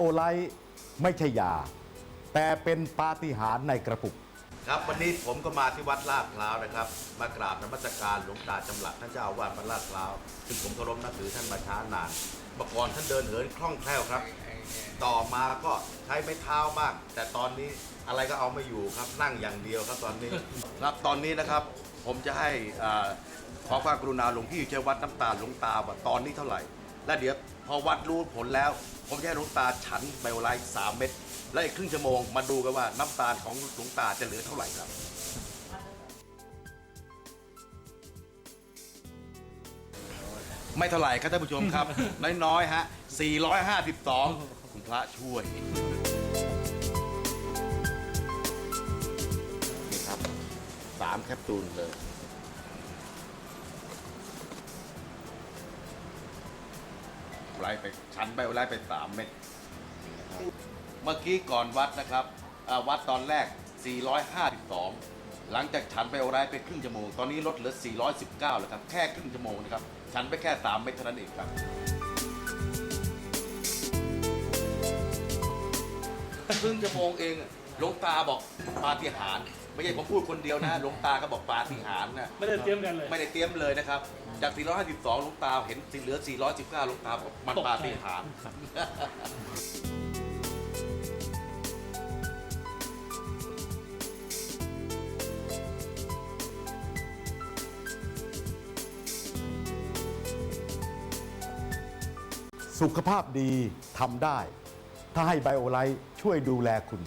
โอไลท์ไม่ใช่ยา แต่เป็นปาฏิหาริย์ในกระปุก ครับวันนี้ผมก็มาที่วัดลาดพร้าวนะครับ มากราบนมัสการหลวงตาจำหลัดท่านเจ้าอาวาสวัดลาดพร้าวซึ่งผมเคารพนับถือท่านมาช้านานเมื่อก่อนท่านเดินเหินคล่องแคล่วครับ ต่อมาก็ใช้ไม้เท้าบ้างแต่ตอนนี้อะไรก็เอาไม่อยู่ครับนั่งอย่างเดียวครับตอนนี้ ครับตอนนี้นะครับผมจะให้อ่าขอความกรุณาหลวงพี่เจ้าวัดน้ำตาลหลวงตาว่าตอนนี้เท่าไหร่ และเดี๋ยวพอวัดรู้ผลแล้ว ผมจะให้หลวงตาฉันไบโอไลท์สามเม็ดและอีกครึ่งชั่วโมงมาดูกันว่าน้ำตาลของหลวงตาจะเหลือเท่าไหร่ครับ ไม่เท่าไหร่ครับท่านผู้ชมครับ น้อยๆฮะ 452 คุณพระช่วย นี่ครับสามแคปซูลเลย ไล่ไปชั้นไปไล่ไปสามเม็ดนะครับเมื่อกี้ก่อนวัดนะครับอ่าวัดตอนแรก 452 หลังจากฉันไปโอไรไปครึ่งชั่วโมง ตอนนี้ลดเหลือ 419แล้วครับ แค่ครึ่งชั่วโมงนะครับ ฉันไปแค่ 3 เม็ดเท่านั้นเองครับ ครึ่งชั่วโมงเองหลวงตาบอกปาฏิหาริย์ ไม่ใช่ผมพูดคนเดียวนะหลวงตาก็บอกปาฏิหาริย์นะไม่ได้เตรียมกันเลย ไม่ได้เตรียมเลยนะครับ จาก 452หลวงตาเห็นเหลือ 419หลวงตาบอกมันตกใจปาฏิหาริย์สุขภาพดีทำได้ ถ้าให้ไบโอไลท์ช่วยดูแลคุณ